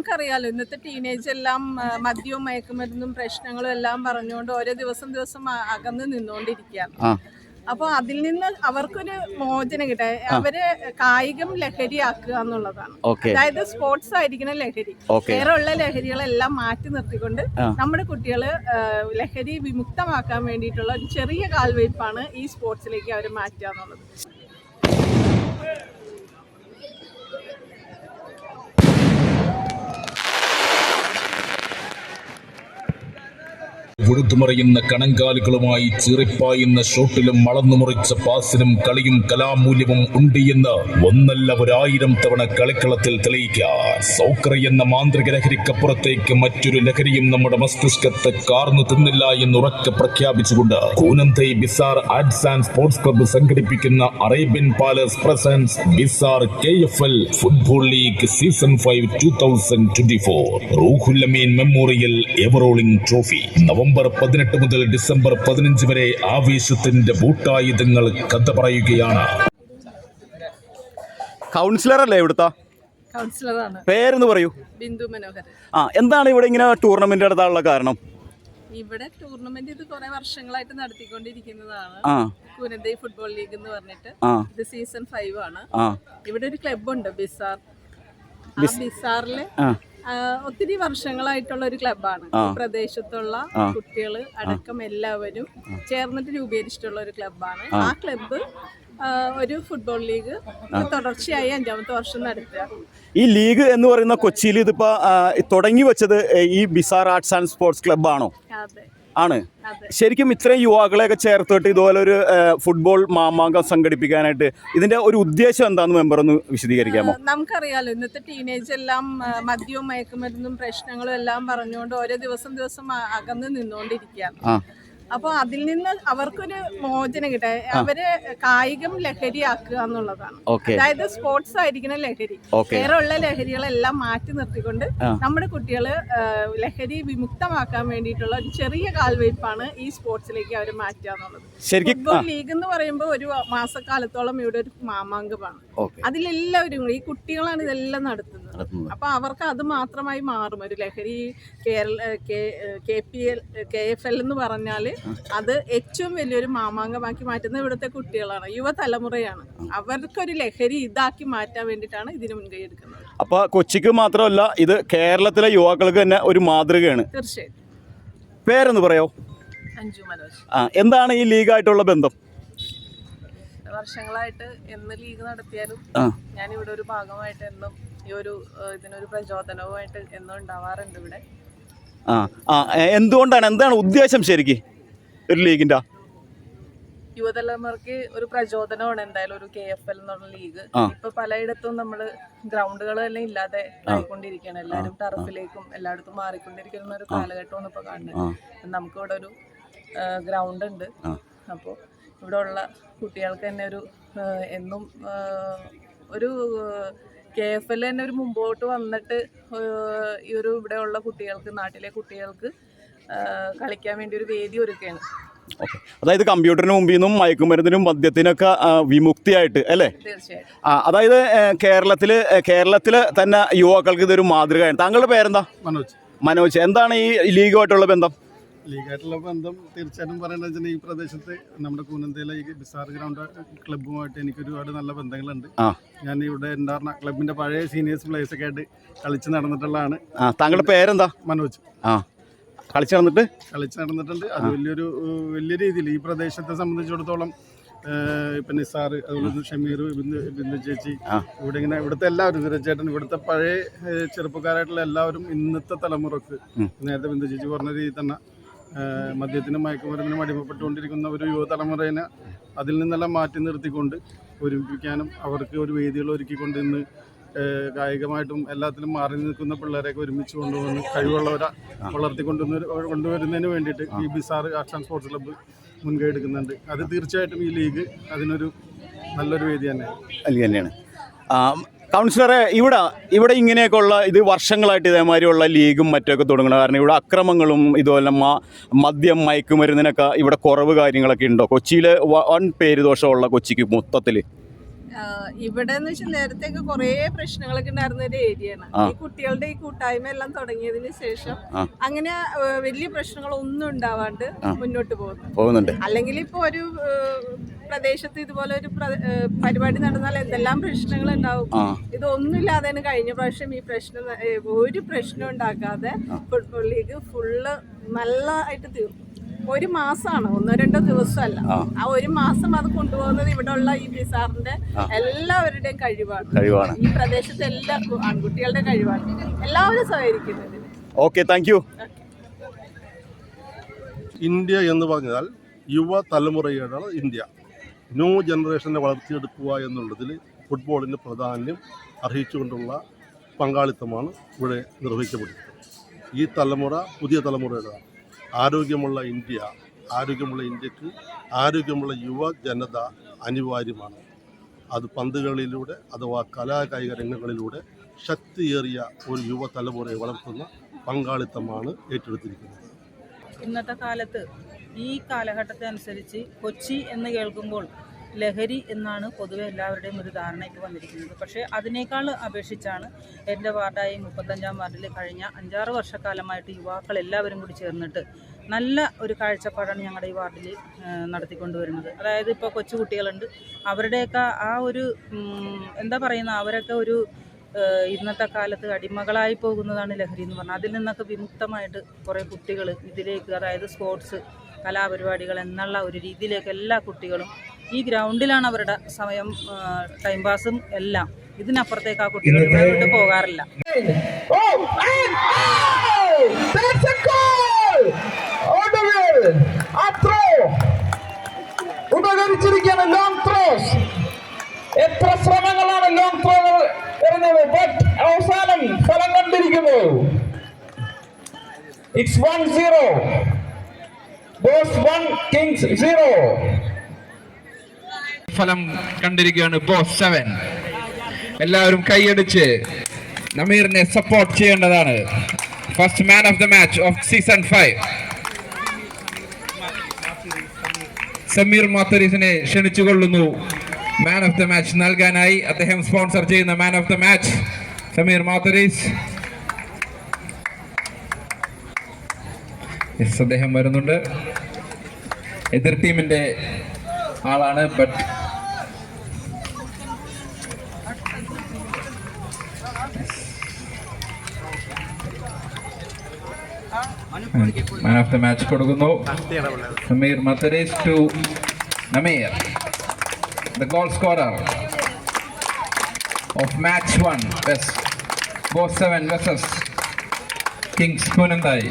നമുക്കറിയാലോ ഇന്നത്തെ ടീനേജ് എല്ലാം മദ്യവും മയക്കുമരുന്നും പ്രശ്നങ്ങളും എല്ലാം പറഞ്ഞുകൊണ്ട് ഓരോ ദിവസം ദിവസം അകന്ന് നിന്നുകൊണ്ടിരിക്കുകയാണ് അപ്പോൾ അതിൽ നിന്ന് അവർക്കൊരു മോചനം കിട്ടുക അവർ കായികം ലഹരിയാക്കുക എന്നുള്ളതാണ്. അതായത് സ്പോർട്സ് ആയിരിക്കണം ലഹരി. ഓക്കെ. വേറെ ഉള്ള ലഹരികളെല്ലാം മാറ്റി നിർത്തിക്കൊണ്ട് നമ്മുടെ കുട്ടികൾ ലഹരി വിമുക്തമാക്കാൻ വേണ്ടിയിട്ടുള്ള ഒരു ചെറിയ കാൽവയ്പ്പാണ് ഈ സ്പോർട്സിലേക്ക് അവർ മാറ്റുക എന്നുള്ളത്. ഉഴുതുമറിയുന്ന കണങ്കാലുകളുമായി ചീറിപ്പായുന്ന ഷോട്ടിലും മളന്നുമുറിച്ച പാസിനും കളിയും കലാമൂല്യവും ഉണ്ട് എന്ന് ഒന്നല്ല ഒരായിരം തവണ കളിക്കളത്തിൽ തെളിയിക്കാം. സൗക്കർ എന്ന മാന്ത്രിക ലഹരിക്കപ്പുറത്തേക്ക് മറ്റൊരു ലഹരിയും നമ്മുടെ മസ്തിഷ്കത്തെ കാർന്നു തിന്നില്ല എന്ന് ഉറക്കെ പ്രഖ്യാപിച്ചുകൊണ്ട് കൂനന്തൈ bizarre arts and sports club സംഘടിപ്പിക്കുന്ന Arabian palace presents bizarre K F L football league season five two thousand twenty four. Ruhullameen memorial ever rolling trophy. November പതിനെട്ട് മുതൽ ഡിസംബർ പതിനഞ്ച് വരെ ആവേശത്തിന്റെ ബൂട്ടായുധങ്ങൾ കഥ പറയുകയാണ്. കൗൺസിലർ അല്ലേ ഇവിടുത്തെ? കൗൺസിലറാണ്. പേരെന്ന് പറയൂ. ബിന്ദു മനോഹരൻ. ആ എന്താണ് ഇവിടെ ഇങ്ങനെ ടൂർണമെന്റ് നടത്താനുള്ള കാരണം? ഇവിടെ ടൂർണമെന്റ് ഇത് കുറെ വർഷങ്ങളായിട്ട് നടത്തിക്കൊണ്ടിരിക്കുന്നതാണ്. ആ. ഫുട്ബോൾ ലീഗ് എന്ന് പറഞ്ഞിട്ട്. ഇത് സീസൺ ഫൈവ് ആണ്. ഇവിടെ ഒരു ക്ലബുണ്ട് ബിസാർ ആ ബിസാറിൽ ഒത്തിരി വർഷങ്ങളായിട്ടുള്ള ഒരു ക്ലബാണ് പ്രദേശത്തുള്ള കുട്ടികൾ അടക്കം എല്ലാവരും ചേർന്നിട്ട് രൂപീകരിച്ചിട്ടുള്ള ഒരു ക്ലബാണ് ആ. ക്ലബ്ബ് ഒരു ഫുട്ബോൾ ലീഗ് തുടർച്ചയായി അഞ്ചാമത്തെ വർഷം നടത്തുക. ഈ ലീഗ് എന്ന് പറയുന്ന കൊച്ചിയിൽ ഇതിപ്പോ തുടങ്ങി വെച്ചത് ഈ ബിസാർ ആർട്സ് ആൻഡ് സ്പോർട്സ് ക്ലബ്ബാണോ? ആണ്. ശരിക്കും ഇത്രയും യുവാക്കളെയൊക്കെ ചേർത്തിട്ട് ഇതുപോലെ ഒരു ഫുട്ബോൾ മാമാങ്കം സംഘടിപ്പിക്കാനായിട്ട് ഇതിന്റെ ഒരു ഉദ്ദേശം എന്താണെന്ന് മെമ്പർ ഒന്ന് വിശദീകരിക്കാമോ? നമുക്കറിയാലോ ഇന്നത്തെ ടീനേജ് എല്ലാം മദ്യവും മയക്കുമരുന്നും പ്രശ്നങ്ങളും എല്ലാം പറഞ്ഞുകൊണ്ട് ഓരോ ദിവസം ദിവസം അകന്ന് നിന്നുകൊണ്ടിരിക്കുകയാണ്. അപ്പോൾ അതിൽ നിന്ന് അവർക്കൊരു മോചനം കിട്ടുക അവർ കായികം ലഹരിയാക്കുക എന്നുള്ളതാണ്. അതായത് സ്പോർട്സ് ആയിരിക്കണം ലഹരി. ഓക്കെ. വേറെ ഉള്ള ലഹരികളെല്ലാം മാറ്റി നിർത്തിക്കൊണ്ട് നമ്മുടെ കുട്ടികൾ ലഹരി വിമുക്തമാക്കാൻ വേണ്ടിയിട്ടുള്ള ഒരു ചെറിയ കാൽവയ്പ്പാണ് ഈ സ്പോർട്സിലേക്ക് അവർ മാറ്റുക എന്നുള്ളത്. ഫുട്ബോൾ ലീഗ് എന്ന് പറയുമ്പോൾ ഒരു മാസക്കാലത്തോളം ഇവിടെ ഒരു മാമാങ്കമാണ്. അതിലെല്ലാവരും ഈ കുട്ടികളാണ് ഇതെല്ലാം നടത്തുന്നത്. നടത്തുന്നത്. അപ്പൊ അവർക്ക് അത് മാത്രമായി മാറും. ഒരു ലഹരി Kerala K P L K F L എന്ന് പറഞ്ഞാൽ അത് ഏറ്റവും വലിയൊരു മാമാങ്കമാക്കി മാറ്റുന്ന ഇവിടുത്തെ കുട്ടികളാണ് യുവതലമുറയാണ്. അവർക്കൊരു ലഹരി ഇതാക്കി മാറ്റാൻ വേണ്ടിയിട്ടാണ് ഇതിന് മുൻകൈ എടുക്കുന്നത്. അപ്പൊ കൊച്ചിക്ക് മാത്രമല്ല ഇത് കേരളത്തിലെ യുവാക്കൾക്ക് തന്നെ ഒരു മാതൃകയാണ്. തീർച്ചയായും പേരെന്ന് പറയോ? അഞ്ജു മനോജ്. ആ എന്താണ് ഈ ലീഗായിട്ടുള്ള ബന്ധം? വർഷങ്ങളായിട്ട് എന്ന് ലീഗ് നടത്തിയാലും ഞാൻ ഇവിടെ ഒരു ഭാഗമായിട്ട് എന്നും ഈ ഒരു ഇതിനൊരു പ്രചോദനവുമായിട്ട് എന്നും ഉണ്ടാവാറുണ്ട് ഇവിടെ. ആ ആ എന്തുകൊണ്ടാണ്? എന്താണ് ഉദ്ദേശം ശരിക്ക്? ഒരു ലീഗിന്റെ യുവതലമുറയ്ക്ക് ഒരു പ്രചോദനമാണ് എന്തായാലും ഒരു കെ എഫ് എൽ എന്നുള്ള ലീഗ്. ഇപ്പൊ പലയിടത്തും നമ്മൾ ഗ്രൗണ്ടുകളെല്ലാം ഇല്ലാതെ ആയിക്കൊണ്ടിരിക്കുകയാണ് എല്ലാവരും ടർഫിലേക്കും എല്ലായിടത്തും മാറിക്കൊണ്ടിരിക്കുന്ന ഒരു കാലഘട്ടമാണ് ഇപ്പൊ കാണുന്നത്. നമുക്ക് ഇവിടെ ഒരു ഗ്രൗണ്ട് ഉണ്ട്. അപ്പോ അപ്പോൾ ഇവിടെ ഉള്ള കുട്ടികൾക്ക് തന്നെ ഒരു എന്നും ഒരു കെ എഫ് എൽ തന്നെ ഒരു മുമ്പോട്ട് വന്നിട്ട് ഈ ഒരു ഇവിടെയുള്ള കുട്ടികൾക്ക് നാട്ടിലെ കുട്ടികൾക്ക് കളിക്കാൻ വേണ്ടി ഒരു വേദി ഒരുക്കുകയാണ്. ഓക്കെ. അതായത് കമ്പ്യൂട്ടറിന് മുമ്പിൽ നിന്നും മയക്കുമരുന്നിനും മദ്യത്തിനൊക്കെ വിമുക്തിയായിട്ട് അല്ലേ? അതായത് കേരളത്തിൽ കേരളത്തിൽ തന്നെ യുവാക്കൾക്ക് ഇതൊരു മാതൃകയാണ്. താങ്കളുടെ പേരെന്താ? മനോജ്. മനോജ്. എന്താണ് ഈ ലീഗുമായിട്ടുള്ള ബന്ധം? ലീഗായിട്ടുള്ള ബന്ധം തീർച്ചയായിട്ടും പറയേണ്ടത് വെച്ചാൽ ഈ പ്രദേശത്ത് നമ്മുടെ കൂനന്തയിലെ ഈ ബിസാർ ഗ്രൗണ്ട് ക്ലബ്ബുമായിട്ട് എനിക്ക് ഒരുപാട് നല്ല ബന്ധങ്ങളുണ്ട്. ആ. ഞാൻ ഇവിടെ ഉണ്ടായിരുന്ന ക്ലബിന്റെ പഴയ സീനിയേഴ്സ് പ്ലേയേഴ്സ് ഒക്കെ ആയിട്ട് കളിച്ച് നടന്നിട്ടുള്ളതാണ്. ആ താങ്കളുടെ പേരെന്താ? മനോജ്. ആ. കളിച്ചു നടന്നിട്ട്? കളിച്ചു നടന്നിട്ടുണ്ട്. അത് വലിയൊരു വലിയ രീതിയിൽ ഈ പ്രദേശത്തെ സംബന്ധിച്ചിടത്തോളം ഇപ്പൊ നിസാർ അതുപോലെ ഷമീർ ബിന്ദു ബിന്ദു ചേച്ചി. ഇവിടെ ഇങ്ങനെ ഇവിടുത്തെ എല്ലാവരും തീർച്ചയായിട്ടും ഇവിടുത്തെ പഴയ ചെറുപ്പക്കാരായിട്ടുള്ള എല്ലാവരും ഇന്നത്തെ തലമുറയ്ക്ക് നേരത്തെ ബിന്ദു ചേച്ചി പറഞ്ഞ രീതിയിൽ തന്നെ മദ്യത്തിനും മയക്കുമരുന്നിനും അടിമപ്പെട്ടുകൊണ്ടിരിക്കുന്ന ഒരു യുവതലമുറയെ അതിൽ നിന്നെല്ലാം മാറ്റി നിർത്തിക്കൊണ്ട് ഒരുമിപ്പിക്കാനും അവർക്ക് ഒരു വേദികൾ ഒരുക്കിക്കൊണ്ട് ഇന്ന് കായികമായിട്ടും എല്ലാത്തിലും മാറി നിൽക്കുന്ന പിള്ളേരെയൊക്കെ ഒരുമിച്ച് കൊണ്ടുവന്ന് കഴിവുള്ളവരെ വളർത്തിക്കൊണ്ടുവന്ന് കൊണ്ടുവരുന്നതിന് വേണ്ടിയിട്ട് ഈ bizarre arts and sports club മുൻകൈ എടുക്കുന്നുണ്ട്. അത് തീർച്ചയായിട്ടും ഈ ലീഗ് അതിനൊരു നല്ലൊരു വേദി തന്നെയാണ്. കൗൺസിലറെ ഇവിടെ ഇവിടെ ഇങ്ങനെയൊക്കെ ഉള്ള ഇത് വർഷങ്ങളായിട്ട് ഇതേമാതിരിയുള്ള ലീഗും മറ്റൊക്കെ തുടങ്ങണം കാരണം ഇവിടെ അക്രമങ്ങളും ഇതുപോലെ മദ്യം മയക്കുമരുന്നിനൊക്കെ ഇവിടെ കുറവ് കാര്യങ്ങളൊക്കെ ഉണ്ടോ? കൊച്ചിയിൽ വൺ പേര് ദോഷമുള്ള കൊച്ചിക്ക് മൊത്തത്തിൽ ഇവിടെ എന്ന് വെച്ചാൽ നേരത്തെയൊക്കെ കുറേ പ്രശ്നങ്ങളൊക്കെ ഉണ്ടായിരുന്ന ഒരു ഏരിയയാണ്. ഈ കുട്ടികളുടെ ഈ കൂട്ടായ്മ എല്ലാം തുടങ്ങിയതിന് ശേഷം അങ്ങനെ വലിയ പ്രശ്നങ്ങളൊന്നും ഉണ്ടാവാണ്ട് മുന്നോട്ട് പോകുന്നു. പോകുന്നുണ്ട്. അല്ലെങ്കിൽ ഇപ്പൊ ഒരു പ്രദേശത്ത് ഇതുപോലെ ഒരു പരിപാടി നടന്നാൽ എന്തെല്ലാം പ്രശ്നങ്ങൾ ഉണ്ടാവും? ഇതൊന്നുമില്ലാതെയാണ് കഴിഞ്ഞ പ്രാവശ്യം ഈ പ്രശ്നം ഒരു പ്രശ്നം ഉണ്ടാക്കാതെ ഫുട്ബോൾ ലീഗ് ഫുള്ള് നല്ലതായിട്ട് തീർന്നു. ഒരു മാസമാണ് ഒന്നോ രണ്ടോ ദിവസമല്ല. ആ. ആ ഒരു മാസം അത് കൊണ്ടുപോകുന്നത് ഇവിടെ ഉള്ള ഈ ബിസാറിന്റെ എല്ലാവരുടെയും കഴിവാണ്. കഴിവാണ്. ഈ പ്രദേശത്തെ എല്ലാ ആൺകുട്ടികളുടെ കഴിവാണ്. എല്ലാവരും സഹകരിക്കുന്നത് ഓക്കെ താങ്ക് യു ഇന്ത്യ എന്ന് പറഞ്ഞാൽ യുവ തലമുറയുടെ ഇന്ത്യ ന്യൂ ജനറേഷനെ വളർത്തിയെടുക്കുക എന്നുള്ളതിൽ ഫുട്ബോളിന് പ്രാധാന്യം അർഹിച്ചുകൊണ്ടുള്ള പങ്കാളിത്തമാണ് ഇവിടെ നിർവഹിക്കപ്പെടുന്നത്. ഈ തലമുറ പുതിയ തലമുറയുടെ ആരോഗ്യമുള്ള ഇന്ത്യ ആരോഗ്യമുള്ള ഇന്ത്യയ്ക്ക് ആരോഗ്യമുള്ള യുവ ജനത അനിവാര്യമാണ്. അത് പന്തുകളിലൂടെ അഥവാ കലാകായിക രംഗങ്ങളിലൂടെ ശക്തിയേറിയ ഒരു യുവ തലമുറയെ വളർത്തുന്ന പങ്കാളിത്തമാണ് ഏറ്റെടുത്തിരിക്കുന്നത്. ഇന്നത്തെ കാലത്ത് ഈ കാലഘട്ടത്തെ അനുസരിച്ച് കൊച്ചി എന്ന് കേൾക്കുമ്പോൾ ലഹരി എന്നാണ് പൊതുവെ എല്ലാവരുടെയും ഒരു ധാരണയ്ക്ക് വന്നിരിക്കുന്നത്. പക്ഷേ അതിനേക്കാൾ അപേക്ഷിച്ചാണ് എന്റെ വാർഡായി മുപ്പത്തഞ്ചാം വാർഡിൽ കഴിഞ്ഞ അഞ്ചാറ് വർഷക്കാലമായിട്ട് യുവാക്കൾ എല്ലാവരും കൂടി ചേർന്നിട്ട് നല്ല ഒരു കാഴ്ചപ്പാടാണ് ഞങ്ങളുടെ ഈ വാർഡിൽ നടത്തിക്കൊണ്ടുവരുന്നത്. അതായത് ഇപ്പോൾ കൊച്ചുകുട്ടികളുണ്ട്. അവരുടെയൊക്കെ ആ ഒരു എന്താ പറയുന്ന അവരൊക്കെ ഒരു ഇന്നത്തെ കാലത്ത് അടിമകളായി പോകുന്നതാണ് ലഹരി എന്ന് പറഞ്ഞാൽ. അതിൽ നിന്നൊക്കെ വിമുക്തമായിട്ട് കുറേ കുട്ടികൾ ഇതിലേക്ക് അതായത് സ്പോർട്സ് കലാപരിപാടികൾ എന്നുള്ള ഒരു രീതിയിലേക്ക് എല്ലാ കുട്ടികളും ഈ ഗ്രൗണ്ടിലാണ് അവരുടെ സമയം ടൈം പാസും എല്ലാം. ഇതിനപ്പുറത്തേക്ക് ആ കുട്ടികൾ വിട്ട് പോകാറില്ല. ഉപകരിച്ചിരിക്കുകയാണ് ലോങ് ത്രോസ് എത്ര ശ്രമങ്ങളാണ് ലോങ് ബട്ട് അവസാനം ഫലം കണ്ടിരിക്കുന്നു. It's one zero boss one kings zero ഫലം കണ്ടിരിക്കുകയാണ് ബോസ് സെവൻ എല്ലാവരും കൈയടിച്ച് നമീറിനെ സപ്പോർട്ട് ചെയ്യേണ്ടതാണ്. First man of the match of season five Sameer മാത്തരീസിനെ ക്ഷണിച്ചുകൊള്ളുന്നു. മാൻ ഓഫ് ദ മാച്ച് നൽകാനായി അദ്ദേഹം സ്പോൺസർ ചെയ്യുന്ന man of the match Sameer Matharees. അദ്ദേഹം വരുന്നുണ്ട്. എതിർ ടീമിന്റെ ആളാണ് but man of the match കൊടുക്കുന്നു. Sameer Mathares to Nameer the goal scorer of match one west boss seven versus kings പൂനന്തായി